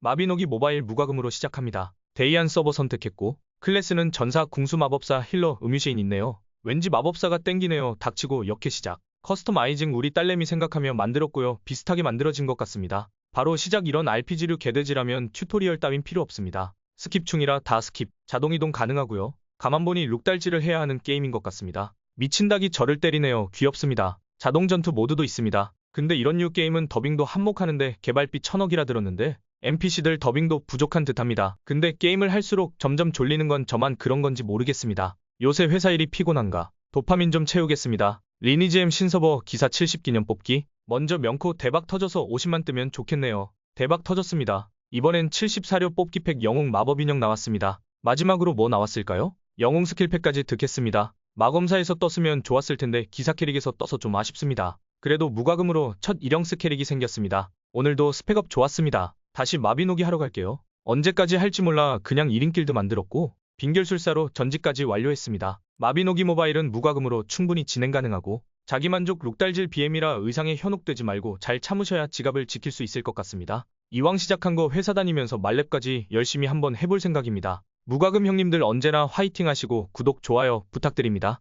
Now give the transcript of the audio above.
마비노기 모바일 무과금으로 시작합니다. 데이안 서버 선택했고 클래스는 전사 궁수 마법사 힐러 음유시인 있네요. 왠지 마법사가 땡기네요. 닥치고 역해 시작. 커스터마이징 우리 딸내미 생각하며 만들었고요. 비슷하게 만들어진 것 같습니다. 바로 시작 이런 RPG류 개돼지라면 튜토리얼 따윈 필요 없습니다. 스킵충이라 다 스킵, 자동이동 가능하고요. 가만 보니 룩달지를 해야 하는 게임인 것 같습니다. 미친 닭이 저를 때리네요. 귀엽습니다. 자동 전투 모드도 있습니다. 근데 이런 류 게임은 더빙도 한몫하는데 개발비 천억이라 들었는데 NPC들 더빙도 부족한 듯합니다. 근데 게임을 할수록 점점 졸리는 건 저만 그런 건지 모르겠습니다. 요새 회사 일이 피곤한가? 도파민 좀 채우겠습니다. 리니지엠 신서버 기사 70기념 뽑기. 먼저 명코 대박 터져서 50만 뜨면 좋겠네요. 대박 터졌습니다. 이번엔 74료 뽑기팩 영웅 마법 인형 나왔습니다. 마지막으로 뭐 나왔을까요? 영웅 스킬팩까지 득했습니다. 마검사에서 떴으면 좋았을 텐데 기사 캐릭에서 떠서 좀 아쉽습니다. 그래도 무과금으로 첫 일영스 캐릭이 생겼습니다. 오늘도 스펙업 좋았습니다. 다시 마비노기 하러 갈게요. 언제까지 할지 몰라 그냥 1인 길드 만들었고 빙결술사로 전직까지 완료했습니다. 마비노기 모바일은 무과금으로 충분히 진행 가능하고 자기만족 룩달질 BM이라 의상에 현혹되지 말고 잘 참으셔야 지갑을 지킬 수 있을 것 같습니다. 이왕 시작한 거 회사 다니면서 말렙까지 열심히 한번 해볼 생각입니다. 무과금 형님들 언제나 화이팅 하시고 구독, 좋아요 부탁드립니다.